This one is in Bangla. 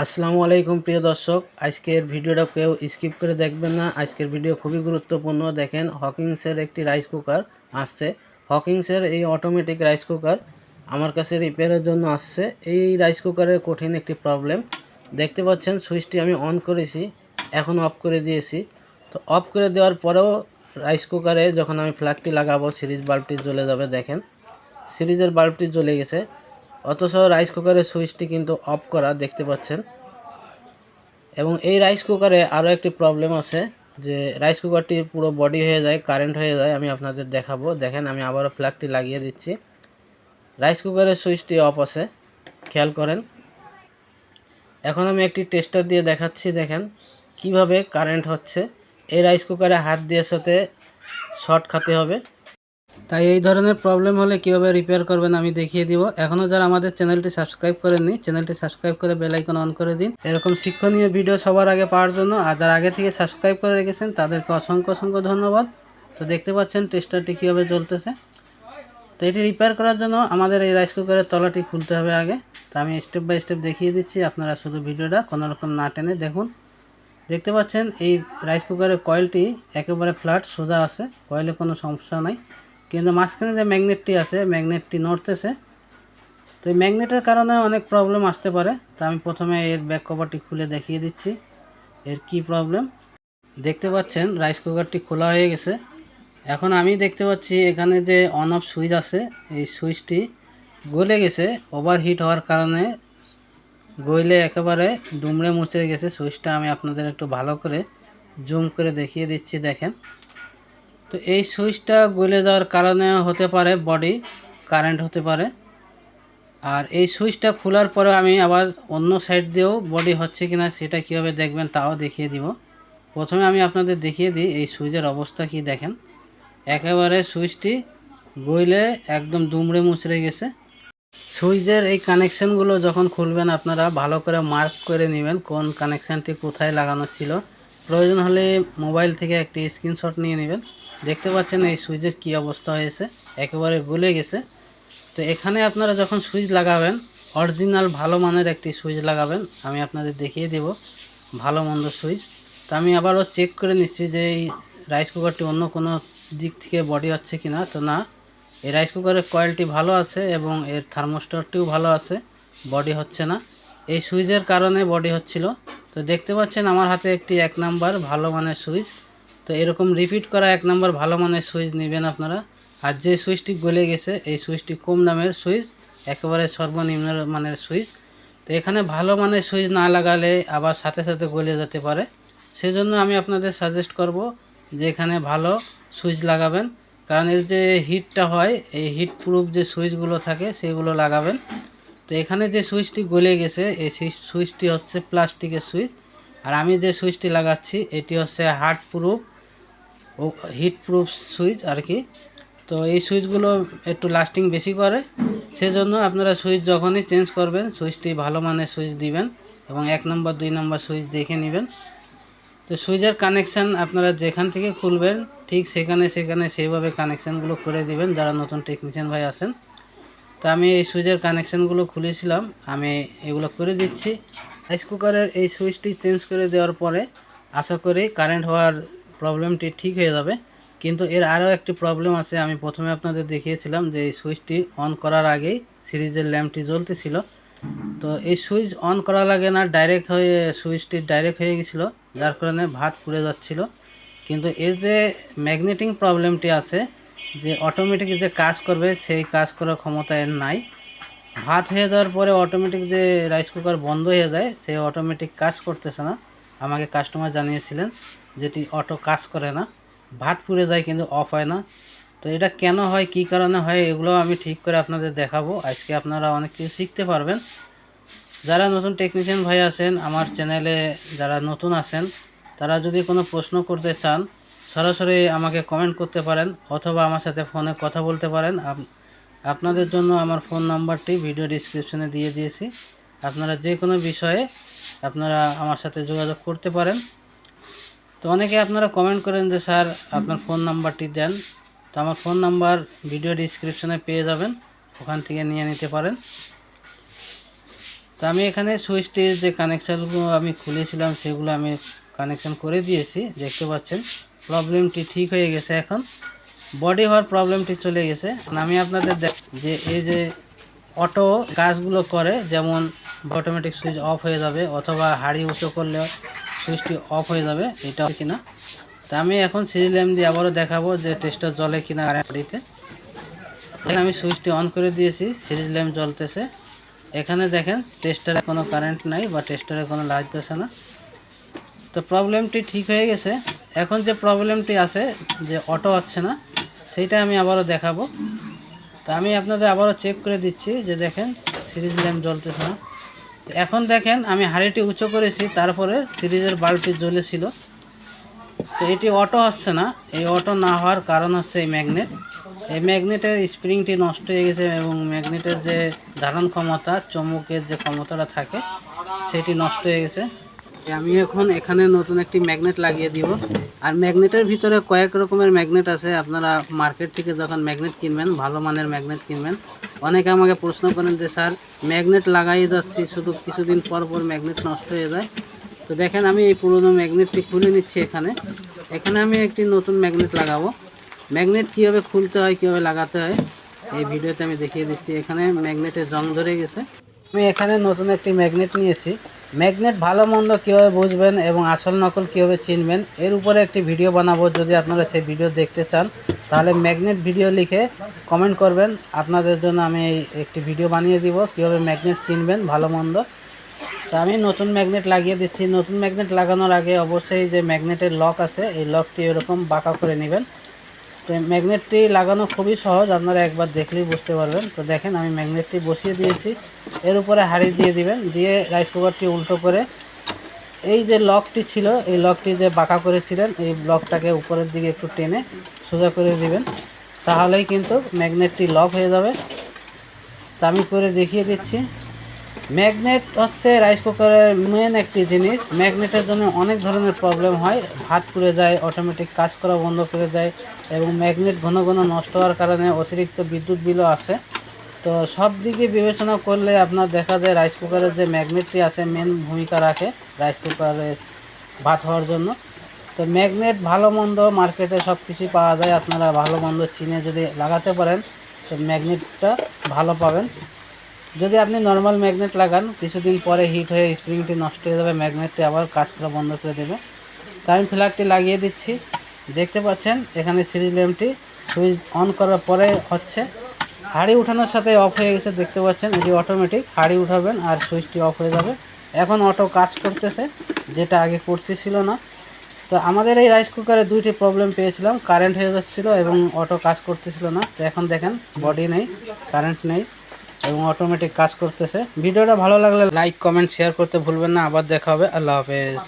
আসসালামু আলাইকুম প্রিয় দর্শক, আজকের ভিডিওটা কেউ স্কিপ করে দেখবেন না। আজকের ভিডিও খুবই গুরুত্বপূর্ণ। দেখেন হকিংসের একটি রাইস কুকার আসছে। হকিংসের এই অটোমেটিক রাইস কুকার আমার কাছে রিপেয়ারের জন্য আসছে। এই রাইস কুকারের কঠিন একটি প্রবলেম দেখতে পাচ্ছেন, সুইচটি আমি অন করেছি, এখন অফ করে দিয়েছি। তো অফ করে দেওয়ার পরেও রাইস কুকারে যখন আমি ফ্ল্যাগটি লাগাবো, সিরিজ বাল্বটি জ্বলে যাবে, দেখেন। সিরিজের বাল্বটি জ্বলে গেছে। অথচ রাইস কুকারের সুইচটি কিন্তু অফ করা দেখতে পাচ্ছেন। এবং এই রাইস কুকারে আরও একটি প্রবলেম আছে যে রাইস কুকারটি পুরো বডি হয়ে যায় কারেন্ট হয়ে যায়, আমি আপনাদের দেখাবো। দেখেন, আমি আবারও ফ্ল্যাগটি লাগিয়ে দিচ্ছি। রাইস কুকারের সুইচটি অফ আছে, খেয়াল করেন। এখন আমি একটি টেস্টার দিয়ে দেখাচ্ছি, দেখেন, কীভাবে কারেন্ট হচ্ছে। এই রাইস কুকারে হাত দিয়ে সাথে শর্ট খাতে হবে। তাই এই ধরনের প্রবলেম হলে কীভাবে রিপেয়ার করবেন আমি দেখিয়ে দিব। এখনও যারা আমাদের চ্যানেলটি সাবস্ক্রাইব করেননি চ্যানেলটি সাবস্ক্রাইব করে বেল আইকন অন করে দিন। এরকম শিক্ষণীয় ভিডিও সবার আগে পাওয়ার জন্য আর যারা আগে থেকে সাবস্ক্রাইব করে রেখেছেন, তাদেরকে অসংখ্য অসংখ্য ধন্যবাদ। তো দেখতে পাচ্ছেন টেস্টারটি কীভাবে জ্বলতেছে। তো এটি রিপেয়ার করার জন্য আমাদের এই রাইস কুকারের তলাটি খুলতে হবে আগে। তো আমি স্টেপ বাই স্টেপ দেখিয়ে দিচ্ছি, আপনারা শুধু ভিডিওটা কোনো রকম না টেনে দেখুন। দেখতে পাচ্ছেন এই রাইস কুকারের কয়েলটি একেবারে ফ্ল্যাট সোজা আছে কয়েলে কোনো সমস্যা নাই। কিন্তু মাঝখানে যে ম্যাগনেটটি আছে, ম্যাগনেটটি নড়তেছে। তো এই ম্যাগনেটের কারণে অনেক প্রবলেম আসতে পারে। তো আমি প্রথমে এর ব্যাক কভারটি খুলে দেখিয়ে দিচ্ছি, এর কি প্রবলেম দেখতে পাচ্ছেন রাইস কুকারটি খোলা হয়ে গেছে। এখন আমি দেখতে পাচ্ছি এখানে যে অন অফ সুইচ আছে, এই সুইচটি গলে গেছে ওভারহিট হওয়ার কারণে গইলে একেবারে দুমড়ে মুচড়ে গেছে। সুইচটা আমি আপনাদের একটু ভালো করে জুম করে দেখিয়ে দিচ্ছি, দেখেন। তো এই সুইচটা গলে যাওয়ার কারণে হতে পারে বডি কারেন্ট হতে পারে। আর এই সুইচটা খোলার পরে আমি আবার অন্য সাইড দিয়েও বডি হচ্ছে কিনা সেটা কীভাবে দেখবেন তাও দেখিয়ে দিব। প্রথমে আমি আপনাদের দেখিয়ে দিই এই সুইচের অবস্থা কি দেখেন। একেবারে সুইচটি গইলে একদম দুমড়ে মুচড়ে গেছে। সুইচের এই কানেকশানগুলো যখন খুলবেন আপনারা ভালো করে মার্ক করে নেবেন কোন কানেকশানটি কোথায় লাগানো ছিল। প্রয়োজন হলে মোবাইল থেকে একটি স্ক্রিনশট নিয়ে নেবেন। দেখতে পাচ্ছেন এই সুইচের কি অবস্থা হয়েছে, একেবারে গলে গেছে। তো এখানে আপনারা যখন সুইচ লাগাবেন, অরিজিনাল ভালো মানের একটি সুইচ লাগাবেন, আমি আপনাদের দেখিয়ে দেব ভালো মন্দ সুইচ। তো আমি আবারও চেক করে নিচ্ছি যে এই রাইস কুকারটি অন্য কোনো দিক থেকে বডি হচ্ছে কি না তো না, এই রাইস কুকারের কয়েলটি ভালো আছে এবং এর থার্মোস্টারটিও ভালো আছে, বডি হচ্ছে না। এই সুইচের কারণে বডি হচ্ছিল। তো দেখতে পাচ্ছেন আমার হাতে একটি এক নাম্বার ভালো মানের সুইচ। তো এরকম রিপিট করা এক নাম্বার ভালো মানের সুইচ নেবেন আপনারা। আর যে সুইচটি গলে গেছে, এই সুইচটি কম দামের সুইচ, একেবারে সর্বনিম্ন মানের সুইচ। তো এখানে ভালো মানের সুইচ না লাগালে আবার সাথে সাথে গলে যেতে পারে। সেজন্য আমি আপনাদের সাজেস্ট করব যে এখানে ভালো সুইচ লাগাবেন। কারণ এর যে হিটটা হয়, এই হিট প্রুফ যে সুইচগুলো থাকে, সেগুলো লাগাবেন। তো এখানে যে সুইচটি গলে গেছে, এই সুইচটি হচ্ছে প্লাস্টিকের সুইচ। আর আমি যে সুইচটি লাগাচ্ছি, এটি হচ্ছে হার্ড প্রুফ ও হিট প্রুফ সুইচ আর কি। তো এই সুইচগুলো একটু লাস্টিং বেশি করে, সেজন্য আপনারা সুইচ যখনই চেঞ্জ করবেন, সুইচটি ভালো মানের সুইচ দিবেন এবং এক নম্বর, দুই নম্বর সুইচ দেখে নেবেন। তো সুইচের কানেকশান আপনারা যেখান থেকে খুলবেন, ঠিক সেখানে সেখানে সেইভাবে কানেকশানগুলো করে দিবেন। যারা নতুন টেকনিশিয়ান ভাই আছেন তো আমি এই সুইচের কানেকশানগুলো খুলেছিলাম, আমি এগুলো করে দিচ্ছি। রাইস কুকারের এই সুইচটি চেঞ্জ করে দেওয়ার পরে আশা করি কারেন্ট হওয়ার প্রবলেমটি ঠিক হয়ে যাবে। কিন্তু এর আরও একটি প্রবলেম আছে, আমি প্রথমে আপনাদের দেখিয়েছিলাম যে এই সুইচটি অন করার আগেই সিরিজের ল্যাম্পটি জ্বলতেছিল। তো এই সুইচ অন করা লাগে না ডাইরেক্ট হয়ে সুইচটি ডাইরেক্ট হয়ে গেছিল, যার কারণে ভাত পুড়ে যাচ্ছিল। কিন্তু এর যে ম্যাগনেটিং প্রবলেমটি আছে যে অটোমেটিক যে কাজ করবে, সেই কাজ করার ক্ষমতা এর নাই। ভাত হয়ে যাওয়ার পরে অটোমেটিক যে রাইস কুকার বন্ধ হয়ে যায়, সেই অটোমেটিক কাজ করতেছে না। আমাকে কাস্টমার জানিয়েছিলেন যেটি অটো কাজ করে না। ভাত পুড়ে যায় কিন্তু অফ হয় না। তো এটা কেন হয়, কি কারণে হয়, এগুলো আমি ঠিক করে আপনাদের দেখাবো। আজকে আপনারা অনেক কিছু শিখতে পারবেন। যারা নতুন টেকনিশিয়ান ভাই আছেন, আমার চ্যানেলে যারা নতুন আছেন, তারা যদি কোনো প্রশ্ন করতে চান সরাসরি আমাকে কমেন্ট করতে পারেন অথবা আমার সাথে ফোনে কথা বলতে পারেন। আপনাদের জন্য আমার ফোন নাম্বারটি ভিডিও ডিসক্রিপশনে দিয়ে দিয়েছি। আপনারা যে কোনো বিষয়ে আপনারা আমার সাথে যোগাযোগ করতে পারেন। তো অনেকে আপনারা কমেন্ট করেন যে, স্যার, আপনার ফোন নাম্বারটি দেন। তো আমার ফোন নাম্বার ভিডিও ডিসক্রিপশনে পেয়ে যাবেন। ওখান থেকে নিয়ে নিতে পারেন। তো আমি এখানে সুইচটির যে কানেকশানগুলো আমি খুলেছিলাম, সেগুলো আমি কানেকশান করে দিয়েছি। দেখতে পাচ্ছেন। প্রবলেমটি ঠিক হয়ে গেছে এখন। বডি হওয়ার প্রবলেমটি চলে গেছে। আমি আপনাদের দেখ যে এই যে অটো কাজগুলো করে, যেমন অটোমেটিক সুইচ অফ হয়ে যাবে, অথবা হাড়ি উঁচু করলে সুইচটি অফ হয়ে যাবে, এটা কিনা। তা আমি এখন সিরিজ ল্যাম্প দিয়ে আবারও দেখাবো যে টেস্টার জলে কিনা গাড়িতে আমি সুইচটি অন করে দিয়েছি সিরিজ ল্যাম্প জ্বলতেছে। এখানে দেখেন টেস্টারে কোনো কারেন্ট নাই বা টেস্টারে কোনো লাগতেছে না। তো প্রবলেমটি ঠিক হয়ে গেছে। এখন যে প্রবলেমটি আছে, যে অটো হচ্ছে না, সেইটা আমি আবারও দেখাবো। তো আমি আপনাদের আবারও চেক করে দিচ্ছি যে দেখেন, সিরিজ ল্যাম্প জ্বলতেছে না। এখন দেখেন, আমি হাড়িটি উঁচু করেছি, তারপরে সিরিজের বাল্বটি জ্বলেছিল। তো এটি অটো হচ্ছে না, এই অটো না হওয়ার কারণ হচ্ছে এই ম্যাগনেট এই ম্যাগনেটের স্প্রিংটি নষ্ট হয়ে গেছে এবং ম্যাগনেটের যে ধারণ ক্ষমতা চমকের যে ক্ষমতাটা থাকে, সেটি নষ্ট হয়ে গেছে। আমি এখন এখানে নতুন একটি ম্যাগনেট লাগিয়ে দিব। আর ম্যাগনেটের ভিতরে কয়েক রকমের ম্যাগনেট আছে। আপনারা মার্কেট থেকে যখন ম্যাগনেট কিনবেন, ভালো মানের ম্যাগনেট কিনবেন, অনেকে আমাকে প্রশ্ন করেন যে, স্যার, ম্যাগনেট লাগাই যাচ্ছি, শুধু কিছুদিন পর পর ম্যাগনেট নষ্ট হয়ে যায়। তো দেখেন, আমি এই পুরোনো ম্যাগনেটটি খুলে নিচ্ছি এখানে। এখানে আমি একটি নতুন ম্যাগনেট লাগাবো। ম্যাগনেট কীভাবে খুলতে হয়, কীভাবে লাগাতে হয়, এই ভিডিওতে আমি দেখিয়ে দিচ্ছি। এখানে ম্যাগনেটের জং ধরে গেছে। আমি এখানে নতুন একটি ম্যাগনেট নিয়েছি। ম্যাগনেট ভালো মন্দ কীভাবে বুঝবেন এবং আসল নকল কীভাবে চিনবেন, এর উপরে একটি ভিডিও বানাবো যদি আপনারা সেই ভিডিও দেখতে চান, তাহলে ম্যাগনেট ভিডিও লিখে কমেন্ট করবেন। আপনাদের জন্য আমি একটি ভিডিও বানিয়ে দিব, কীভাবে ম্যাগনেট চিনবেন, ভালো মন্দ। তো আমি নতুন ম্যাগনেট লাগিয়ে দিচ্ছি। নতুন ম্যাগনেট লাগানোর আগে অবশ্যই যে ম্যাগনেটের লক আছে, এই লকটি এরকম বাঁকা করে নেবেন। তো ম্যাগনেটটি লাগানো খুবই সহজ, আপনারা একবার দেখলেই বুঝতে পারবেন। তো দেখেন, আমি ম্যাগনেটটি বসিয়ে দিয়েছি। এর উপরে হাড়ি দিয়ে দিবেন, দিয়ে রাইস কুকারটি উল্টো করে। এই যে লকটি ছিল, এই লকটি যে বাঁকা করেছিলেন, এই লকটাকে উপরের দিকে একটু টেনে সোজা করে দিবেন। তাহলেই কিন্তু ম্যাগনেটটি লক হয়ে যাবে। তা আমি করে দেখিয়ে দিচ্ছি। ম্যাগনেট হচ্ছে রাইস কুকারের মেন একটি জিনিস। ম্যাগনেটের জন্য অনেক ধরনের প্রবলেম হয়। ভাত পুড়ে যায় অটোমেটিক কাজ করা বন্ধ করে দেয় এবং ম্যাগনেট ঘন ঘন নষ্ট হওয়ার কারণে অতিরিক্ত বিদ্যুৎ বিলও আসে তো সব দিকে বিবেচনা করলে আপনার দেখা যায় রাইস কুকারের যে ম্যাগনেটটি আছে মেন ভূমিকা রাখে রাইস কুকারে ভাত হওয়ার জন্য। তো ম্যাগনেট ভালো মন্দ মার্কেটে সব কিছুই পাওয়া যায়। আপনারা ভালো মন্দ চিনে যদি লাগাতে পারেন, তো ম্যাগনেটটা ভালো পাবেন। যদি আপনি নর্মাল ম্যাগনেট লাগান, কিছুদিন পরে হিট হয়ে স্প্রিংটি নষ্ট হয়ে যাবে ম্যাগনেটটি আবার কাজ করা বন্ধ করে দেবে। তো আমি ফ্ল্যাগটি লাগিয়ে দিচ্ছি। দেখতে পাচ্ছেন, এখানে সিরিজ ল্যাম্পটি সুইচ অন করার পরে হচ্ছে। হাড়ি উঠানোর সাথে অফ হয়ে গেছে, দেখতে পাচ্ছেন, এটি অটোমেটিক হাড়ি উঠাবেন আর সুইচটি অফ হয়ে যাবে। এখন অটো কাজ করতেছে, যেটা আগে করতেছিল না। তো আমাদের এই রাইস কুকারে দুইটি প্রবলেম পেয়েছিলাম কারেন্ট হয়ে যাচ্ছিল এবং অটো কাজ করতেছিল না। তো এখন দেখেন বডি নেই কারেন্ট নেই। এবং অটোমেটিক কাজ করতেছে। ভিডিওটা ভালো লাগলে লাইক কমেন্ট শেয়ার করতে ভুলবেন না। আবার দেখা হবে। আল্লাহ হাফেজ।